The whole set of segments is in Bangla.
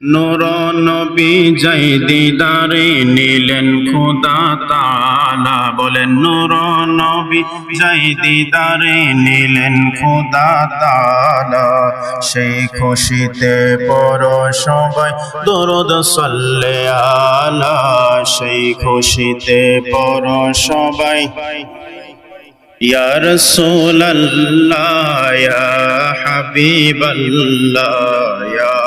নূর নবী যাই দিদারে নিলেন খোদা তালা বলেন নূর নবী যাই দিদারে নিলেন খোদা তালা সেই খুশিতে বড় সবাই দরদ সাল্লে আলা সেই খুশিতে বড় সবাই يا رسول الله يا حبيب الله يا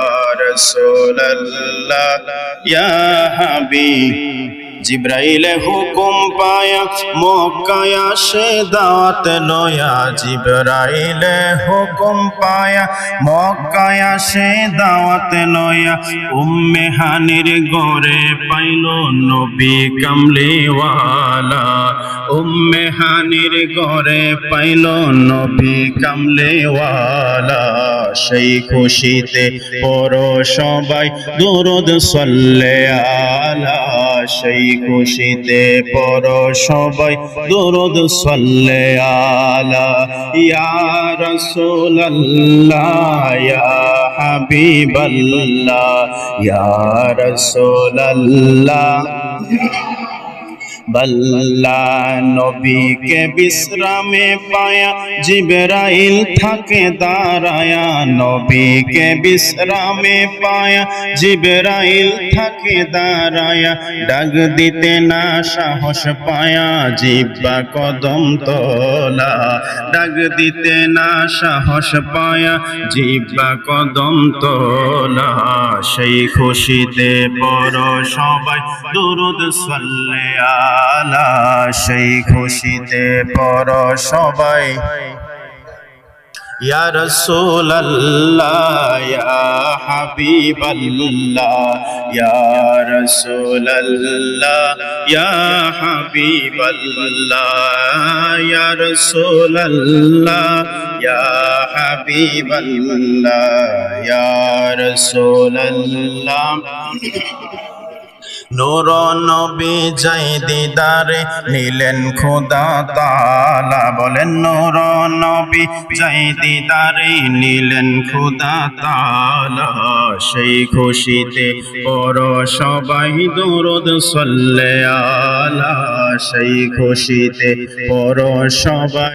رسول الله يا حبيب জিব্রাইলে হুকুম পায়া, মক্কায় আসে দাওয়াত লয়া জিব্রাইলে হুকুম পায়া, মক্কায় আসে দাওয়াত লয়া উম্মে হানির গরে পাইল নবী কামলিওয়ালা। উম্মে হানির গরে পাইল নবী কামলেওয়ালা। সেই খুশিতে পর সবাই, দুরুদ সাল্লে আলা। সেই খুশিতে পর সবাই দরদ সাল্লে আলা ইয়া রাসূলুল্লাহ ইয়া হাবিবাল্লাহ ইয়া রাসূলুল্লাহ। বল্লা নবীকে বিশ্রামে পায়া, জিবরাইল থাকে দাঁড়ায়া। নবীকে বিশ্রামে পায়া, জিবরাইল থাকে দাঁড়ায়া। ডাক দিতে না সাহস পায়া, জিব্বা কদম তোলা। ডাক দিতে না সাহস পায়া, জিব্বা কদম তোলা। সেই খুশিতে বড় সবাই দুরুদ সাল্লে তালা সেই খুশিতে পর সবাই। ইয়া রসুল আল্লাহ ইয়া হাবিব রসুল আল্লাহ ইয়া হাবিব ইয়া রসুল আল্লাহ ইয়া ইয়া রসুল আল্লাহ নূর নবী যাই দিদারে নিলেন খোদা তালা বলেন, নূর নবী যাই দিদারে নিলেন খোদা তালা সেই খুশিতে পর সবাই দরদ সল্লে আলা। সেই খুশিতে পর সবাই